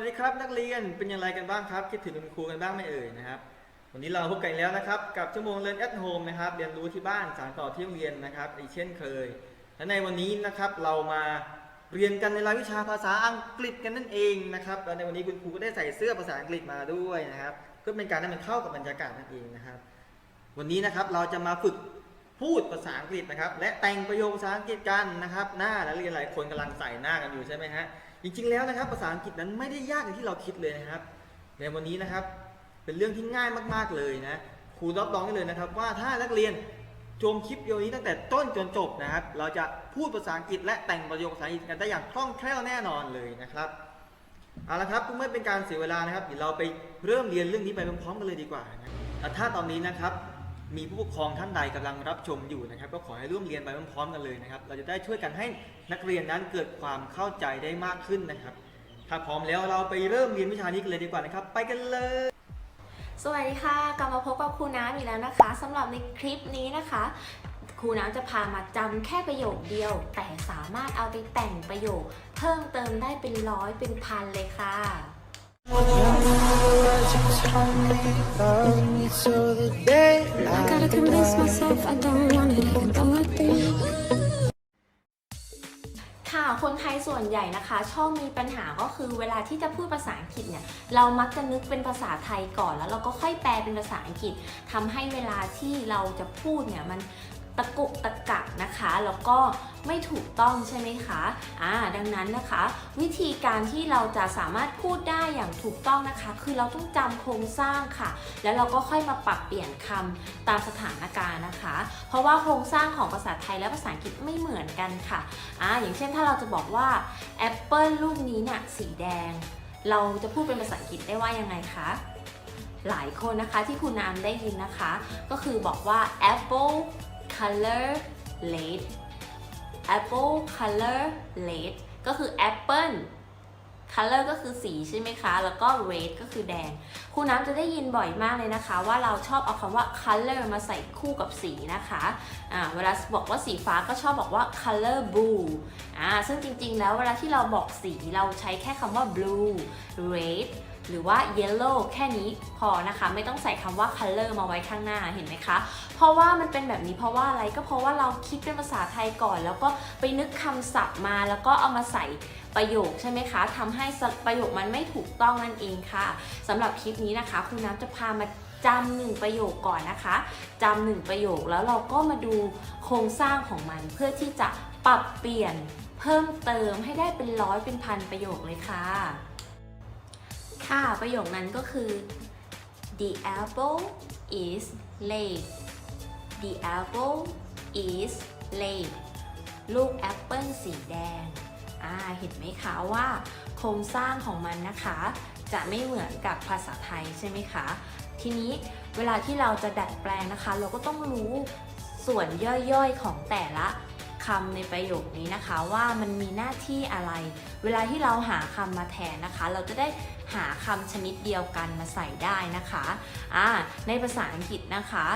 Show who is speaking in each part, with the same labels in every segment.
Speaker 1: อนๆเรียนเป็นอย่างไรกันบ้างครับ คิดถึงคุณครูกันบ้างไหมเอ่ยนะครับ วันนี้เราพบกันแล้วนะครับ กับชั่วโมงเรียน at home นะครับ เรียนรู้ที่บ้านสานต่อที่โรงเรียนนะครับอีกเช่นเคย และในวันนี้นะครับเรามาเรียนกันในรายวิชาภาษาอังกฤษกันนั่นเองนะครับและในวันนี้คุณครูก็ได้ใส่เสื้อภาษาอังกฤษมาด้วยนะครับเพื่อเป็นการให้มันเข้ากับบรรยากาศนั่นเองนะครับ วันนี้นะครับเราจะมาฝึกพูดภาษาอังกฤษนะครับ และแต่งประโยคภาษาอังกฤษกันนะครับ หน้านักเรียนหลายคนกำลังใส่หน้ากันอยู่ใช่ไหมฮะ จริงๆแล้วนะครับภาษาอังกฤษนั้นไม่ได้ยากอย่างที่เราคิดเลยนะครับ ในวันนี้นะครับเป็นเรื่องที่ง่ายมากๆเลยนะครูรับรองได้เลยนะครับ ว่าถ้านักเรียนชมคลิปวิดีโอนี้ตั้งแต่ต้นจนจบนะครับ เราจะพูดภาษาอังกฤษและแต่งประโยคภาษาอังกฤษกันได้อย่างคล่องแคล่วแน่นอนเลยนะครับเอาละครับเพื่อไม่เป็นการเสียเวลานะครับเดี๋ยวเราไปเริ่มเรียนเรื่องนี้ไปพร้อมๆกันเลยดีกว่านะถ้าตอนนี้นะครับ มีผู้ปกครองท่านใดกำลังรับชมอยู่นะครับ ก็ขอให้ร่วมเรียนไปพร้อมๆกันเลยนะครับ เราจะได้ช่วยกันให้นักเรียนนั้นเกิดความเข้าใจได้มากขึ้นนะครับ ถ้าพร้อมแล้วเราไปเริ่มเรียนวิชานี้กันเลยดีกว่านะครับ ไปกันเลย
Speaker 2: สวัสดีค่ะ กลับมาพบกับครูน้ำอีกแล้วนะคะสำหรับในคลิปนี้นะคะครูน้ำจะพามาจำแค่ประโยคเดียว แต่สามารถเอาไปแต่งประโยค เพิ่มเติมได้เป็นร้อยเป็นพันเลยค่ะ ค่ะ คนไทยส่วนใหญ่นะคะ ชอบมีปัญหาก็คือเวลาที่จะพูดภาษาอังกฤษเนี่ย เรามักจะนึกเป็นภาษาไทยก่อนแล้วเราก็ค่อยแปลเป็นภาษาอังกฤษทำให้เวลาที่เราจะพูดเนี่ยมัน ตะกุกตะกักนะคะ แล้วก็ไม่ถูกต้องใช่ไหมคะอ่าดังนั้นนะคะ วิธีการที่เราจะสามารถพูดได้อย่างถูกต้องนะคะ คือเราต้องจำโครงสร้างค่ะ แล้วเราก็ค่อยมาปรับเปลี่ยนคำตามสถานการณ์นะคะ เพราะว่าโครงสร้างของภาษาไทยและภาษาอังกฤษไม่เหมือนกันค่ะอ่าอย่างเช่นถ้าเราจะบอกว่าแอปเปิลลูกนี้เนี่ยสีแดง เราจะพูดเป็นภาษาอังกฤษได้ว่ายังไงคะหลายคนนะคะที่คุณน้ำได้ยินนะคะ ก็คือบอกว่า apple color red apple color red ก็คือ apple color ก็คือสีใช่ไหมคะ แล้วก็ red ก็คือแดง ครูน้ำจะได้ยินบ่อยมากเลยนะคะ ว่าเราชอบเอาคำว่า color มาใส่คู่กับสีนะคะอ่าเวลาบอกว่าสีฟ้าก็ชอบบอกว่า color blue อ่าซึ่งจริงๆ แล้วเวลาที่เราบอกสีเราใช้แค่คำว่า blue red หรือว่า yellow แค่นี้พอนะคะ ไม่ต้องใส่คำว่า color มาไว้ข้างหน้าเห็นไหมคะ เพราะว่ามันเป็นแบบนี้เพราะว่าอะไรก็เพราะว่าเราคิดเป็นภาษาไทยก่อน แล้วก็ไปนึกคำศัพท์มา แล้วก็เอามาใส่ประโยคใช่ไหมคะทำให้ประโยคมันไม่ถูกต้องนั่นเองค่ะสำหรับคลิปนี้นะคะครูน้ำจะพามาจำหนึ่งประโยคก่อนนะคะจำหนึ่งประโยคแล้วเราก็มาดูโครงสร้างของมันเพื่อที่จะปรับเปลี่ยนเพิ่มเติมให้ได้เป็นร้อยเป็นพันประโยคเลยค่ะ ค่ะประโยคนั้นก็คือ the apple is late the apple is late ลูกแอปเปิลสีแดง อ่า เห็นไหมคะว่า โครงสร้างของมันนะคะ จะไม่เหมือนกับภาษาไทยใช่ไหมคะ ทีนี้เวลาที่เราจะดัดแปลงนะคะ เราก็ต้องรู้ส่วนย่อยๆของแต่ละ คำในประโยคนี้นะคะว่ามันมีหน้าที่อะไร เวลาที่เราหาคำมาแทนนะคะ เราจะได้หาคำชนิดเดียวกันมาใส่ได้นะคะอ่าในภาษาอังกฤษนะคะ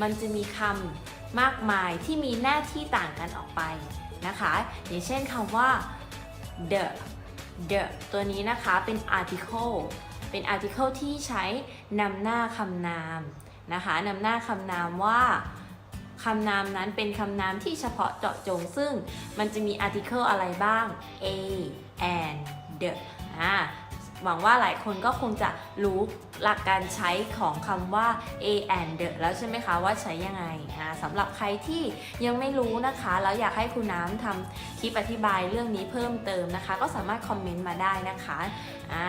Speaker 2: มันจะมีคำมากมายที่มีหน้าที่ต่างกันออกไปนะคะ อย่างเช่นคำว่า the the ตัวนี้นะคะเป็น article เป็น article ที่ใช้นำหน้าคำนามนะคะนำหน้าคำนามว่า คำนามนั้นเป็นคำนามที่เฉพาะเจาะจงซึ่งมันจะมี article อะไรบ้าง a and the อ่า หวังว่าหลายคนก็คงจะรู้หลักการใช้ของคำว่า a and the แล้วใช่ไหมคะว่าใช้ยังไงอ่าสำหรับใครที่ยังไม่รู้นะคะแล้วอยากให้คุณน้ำทำคลิปอธิบายเรื่องนี้เพิ่มเติมนะคะ ก็สามารถคอมเมนต์มาได้นะคะอ่า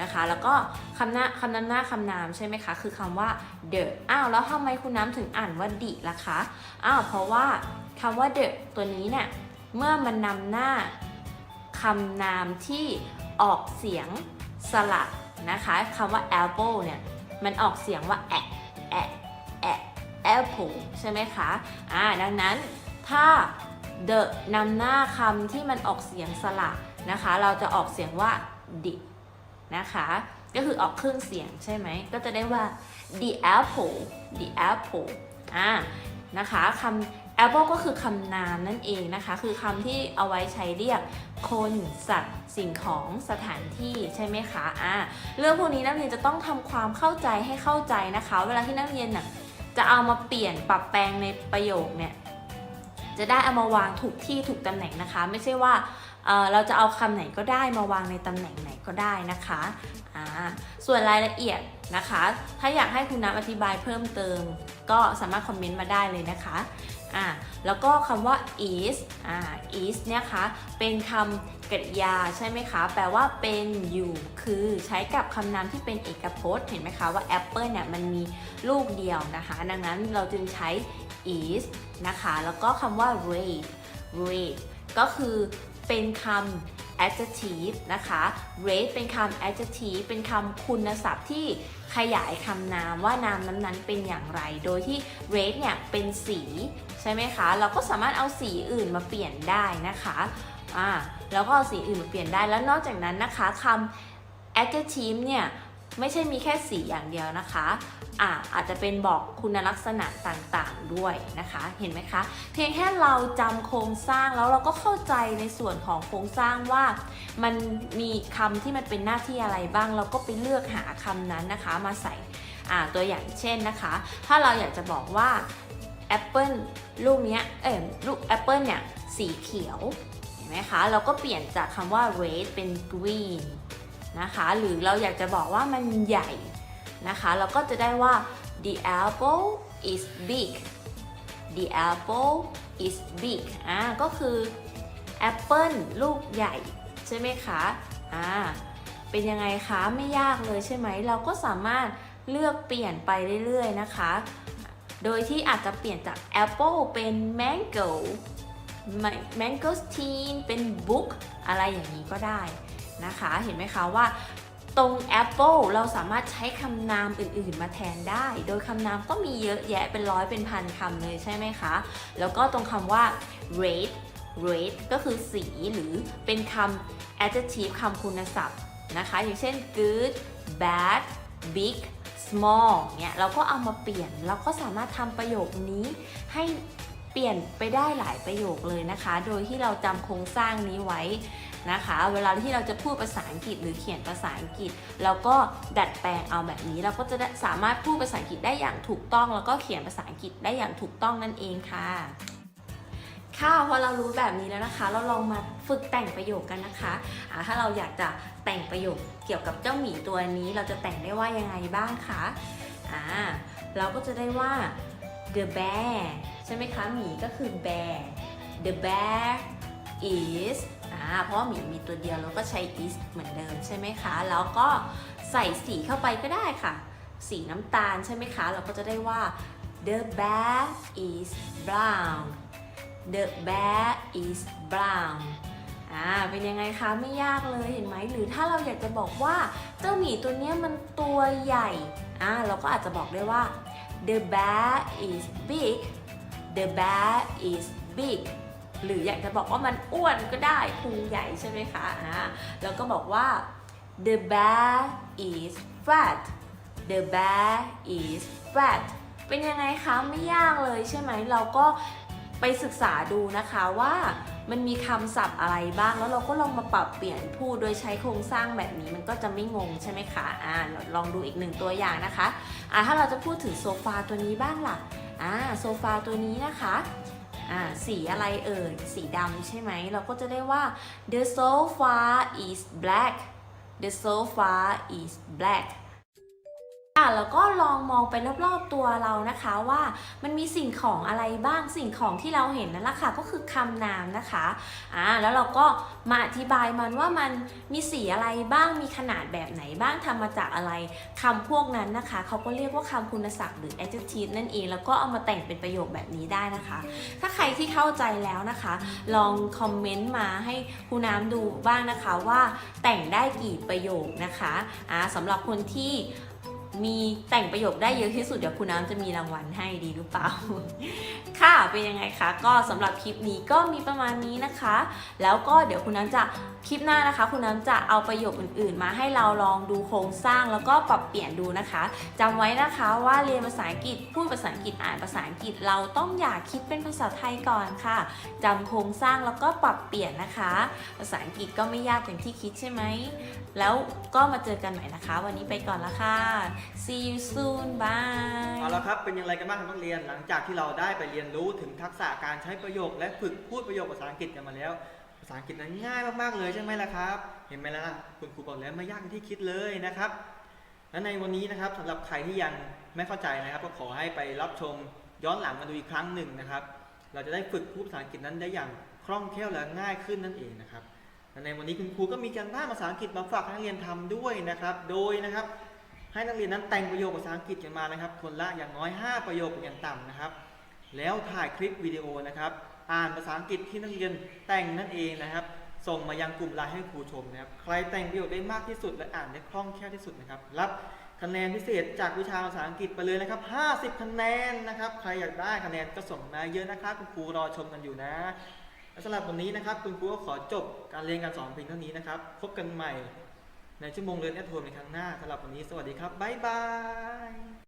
Speaker 2: นะคะแล้วก็คำหน้าคำนำหน้าคำนามใช่ไหมคะ คือคำว่า the อ้าวแล้วทำไมคุณน้ำถึงอ่านว่าดิล่ะคะอ้าวเพราะว่าคำว่า the ตัวนี้เนี่ยเมื่อมันนำหน้าคำนามที่ออกเสียง สระนะคะคำว่า apple เนี่ย มันออกเสียงว่าแอะแอะแอะ apple ใช่ไหมคะอ่าดังนั้นถ้า the นำหน้าคำที่มันออกเสียงสระนะคะ เราจะออกเสียงว่า di นะคะ ก็คือออกครึ่งเสียงใช่ไหม ก็จะได้ว่า the apple the apple อ่านะคะคำ apple ก็คือคำนามนั่นเองนะคะ คือคำที่เอาไว้ใช้เรียกคนสัตว์สิ่งของสถานที่ใช่ไหมคะอ่าเรื่องพวกนี้นักเรียนจะต้องทำความเข้าใจให้เข้าใจนะคะ เวลาที่นักเรียนน่ะจะเอามาเปลี่ยนปรับแปลงในประโยคเนี่ยจะได้เอามาวางถูกที่ถูกตำแหน่งนะคะ ไม่ใช่ว่าเเราจะเอาคำไหนก็ได้มาวางในตำแหน่งไหนก็ได้นะคะส่วนรายละเอียดนะคะ ถ้าอยากให้คุณน้ำอธิบายเพิ่มเติม ก็สามารถคอมเมนต์มาได้เลยนะคะ อ่าแล้วก็คำว่า is อ่า is เนี่ยคะเป็นคำกริยาใช่ไหมคะ แปลว่าเป็นอยู่คือใช้กับคำนามที่เป็นเอกพจน์ เห็นไหมคะว่า apple เนี่ยมันมีลูกเดียวนะคะ ดังนั้นเราจึงใช้ is นะคะ แล้วก็คำว่า red red ก็คือเป็นคำ adjective นะคะ red เป็นคำ adjective เป็นคำคุณศัพท์ที่ขยายคำนามว่านามนั้นๆเป็นอย่างไร โดยที่ red เนี่ยเป็นสี ใช่ไหมคะ เราก็สามารถเอาสีอื่นมาเปลี่ยนได้นะคะอ่าแล้วก็เอาสีอื่นมาเปลี่ยนได้แล้วนอกจากนั้นนะคะคำ adjective เนี่ยไม่ใช่มีแค่สีอย่างเดียวนะคะอ่าอาจจะเป็นบอกคุณลักษณะต่างๆด้วยนะคะ เห็นไหมคะ เพียงแค่เราจำโครงสร้างแล้วเราก็เข้าใจในส่วนของโครงสร้างว่า มันมีคำที่มันเป็นหน้าที่อะไรบ้าง เราก็ไปเลือกหาคำนั้นนะคะ มาใส่อ่าตัวอย่างเช่นนะคะ ถ้าเราอยากจะบอกว่า แอปเปิลลูกเนี้ยเออลูกแอปเปิลเนี่ยสีเขียวเห็นไหมคะเราก็เปลี่ยนจากคำว่า red เป็น green นะคะหรือเราอยากจะบอกว่ามันใหญ่นะคะเราก็จะได้ว่า the apple is big the apple is big อ่าก็คือแอปเปิลลูกใหญ่ใช่ไหมคะอ่าเป็นยังไงคะไม่ยากเลยใช่ไหมเราก็สามารถเลือกเปลี่ยนไปเรื่อยๆนะคะ โดยที่อาจจะเปลี่ยนจาก apple เป็น mango mangosteen เป็น book อะไรอย่างนี้ก็ได้นะคะ เห็นไหมคะว่าตรง apple เราสามารถใช้คำนามอื่น ๆ มาแทนได้ โดยคำนามก็มีเยอะแยะเป็นร้อยเป็นพันคำเลยใช่ไหมคะ แล้วก็ตรงคำว่า red red ก็คือสีหรือเป็นคำ adjective คำคุณศัพท์นะคะ อย่างเช่น good bad big small เนี่ยเราก็เอามาเปลี่ยน เราก็สามารถทำประโยคนี้ให้เปลี่ยนไปได้หลายประโยคเลยนะคะ โดยที่เราจำโครงสร้างนี้ไว้นะคะ เวลาที่เราจะพูดภาษาอังกฤษหรือเขียนภาษาอังกฤษ เราก็ดัดแปลงเอาแบบนี้ เราก็จะสามารถพูดภาษาอังกฤษได้อย่างถูกต้อง แล้วก็เขียนภาษาอังกฤษได้อย่างถูกต้องนั่นเองค่ะ ค่ะพอเรารู้แบบนี้แล้วนะคะ เราลองมาฝึกแต่งประโยคกันนะคะอ่าถ้าเราอยากจะแต่งประโยคเกี่ยวกับเจ้าหมีตัวนี้ เราจะแต่งได้ว่ายังไงบ้างคะอ่าเราก็จะได้ว่า the bear ใช่ไหมคะหมีก็คือ bear the bear is อ่าเพราะหมีมีตัวเดียวเราก็ใช้ is เหมือนเดิมใช่ไหมคะ แล้วก็ใส่สีเข้าไปก็ได้ค่ะ สีน้ำตาลใช่ไหมคะ เราก็จะได้ว่า the bear is brown the bear is brown อ่า เป็นยังไงคะ ไม่ยากเลยเห็นไหม หรือถ้าเราอยากจะบอกว่าเจ้าหมีตัวเนี้ยมันตัวใหญ่ อ่า เราก็อาจจะบอกได้ว่า the bear is big the bear is big หรืออยากจะบอกว่ามันอ้วนก็ได้พุงใหญ่ใช่ไหมคะ อ่า แล้วก็บอกว่า the bear is fat the bear is fat เป็นยังไงคะ ไม่ยากเลยใช่ไหม เราก็ ไปศึกษาดูนะคะว่ามันมีคำศัพท์อะไรบ้าง แล้วเราก็ลองมาปรับเปลี่ยนพูดโดยใช้โครงสร้างแบบนี้มันก็จะไม่งงใช่ไหมคะอ่าลองดูอีกหนึ่งตัวอย่างนะคะอ่าถ้าเราจะพูดถึงโซฟาตัวนี้บ้างล่ะอ่าโซฟาตัวนี้นะคะอ่าสีอะไรเอ่ยสีดำใช่ไหมเราก็จะได้ว่า the sofa is black the sofa is black อะแล้วก็ลองมองไปรอบๆตัวเรานะคะว่ามันมีสิ่งของอะไรบ้างสิ่งของที่เราเห็นนั่นแหละค่ะก็คือคำนามนะคะอ่าแล้วเราก็มาอธิบายมันว่ามันมีสีอะไรบ้างมีขนาดแบบไหนบ้างทำมาจากอะไรคำพวกนั้นนะคะเขาก็เรียกว่าคำคุณศัพท์หรือ adjective นั่นเอง แล้วก็เอามาแต่งเป็นประโยคแบบนี้ได้นะคะ ถ้าใครที่เข้าใจแล้วนะคะ ลองคอมเมนต์มาให้ครูน้ำดูบ้างนะคะว่าแต่งได้กี่ประโยคนะคะอ่าสำหรับคนที่ มีแต่งประโยคได้เยอะที่สุดเดี๋ยวคุณน้ำจะมีรางวัลให้ดีหรือเปล่า ค่ะเป็นยังไงคะ ก็สำหรับคลิปนี้ก็มีประมาณนี้นะคะ แล้วก็เดี๋ยวคุณน้ำจะคลิปหน้านะคะ คุณน้ำจะเอาประโยคอื่น ๆ มาให้เราลองดูโครงสร้างแล้วก็ปรับเปลี่ยนดูนะคะจำไว้นะคะว่าเรียนภาษาอังกฤษพูดภาษาอังกฤษอ่านภาษาอังกฤษเราต้องอย่าคิดเป็นภาษาไทยก่อนค่ะจำโครงสร้างแล้วก็ปรับเปลี่ยนนะคะ ภาษาอังกฤษก็ไม่ยากอย่างที่คิดใช่ไหม แล้วก็มาเจอกันใหม่นะคะ วันนี้ไปก่อนละค่ะ see you soon bye
Speaker 1: เอาละครับ เป็นอย่างไรกันบ้างครับนักเรียน หลังจากที่เราได้ไปเรียนรู้ถึงทักษะการใช้ประโยค และฝึกพูดประโยคภาษาอังกฤษกันมาแล้ว ภาษาอังกฤษนั้นง่ายมากๆเลยใช่ไหมล่ะครับ เห็นไหมล่ะ คุณครูบอกแล้วไม่ยากอย่างที่คิดเลยนะครับ และในวันนี้นะครับสำหรับใครที่ยังไม่เข้าใจนะครับ ก็ขอให้ไปรับชมย้อนหลังมาดูอีกครั้งหนึ่งนะครับ เราจะได้ฝึกพูดภาษาอังกฤษนั้นได้อย่างคล่องแคล่วและง่ายขึ้นนั่นเองนะครับ ในวันนี้คุณครูก็มีการบ้านภาษาอังกฤษมาฝากนักเรียนทำด้วยนะครับ โดยนะครับ ให้นักเรียนนั้นแต่งประโยคภาษาอังกฤษกันมานะครับ คนละอย่างน้อย 5 ประโยคเป็นอย่างต่ำนะครับ แล้วถ่ายคลิปวิดีโอนะครับ อ่านภาษาอังกฤษที่นักเรียนแต่งนั่นเองนะครับ ส่งมายังกลุ่มไลน์ให้ครูชมนะครับ ใครแต่งประโยคได้มากที่สุดและอ่านได้คล่องแคล่วที่สุดนะครับ รับคะแนนพิเศษจากวิชาภาษาอังกฤษไปเลยนะครับ 50 คะแนนนะครับ ใครอยากได้คะแนนก็ส่งมาเยอะนะครับคุณครูรอชมกันอยู่นะ สำหรับวันนี้นะครับ คุณครูก็ขอจบการเรียนการสอนเพียงเท่านี้นะครับ พบกันใหม่ในชั่วโมงเรียนแอดโทนในครั้งหน้าสำหรับวันนี้สวัสดีครับบ๊ายบาย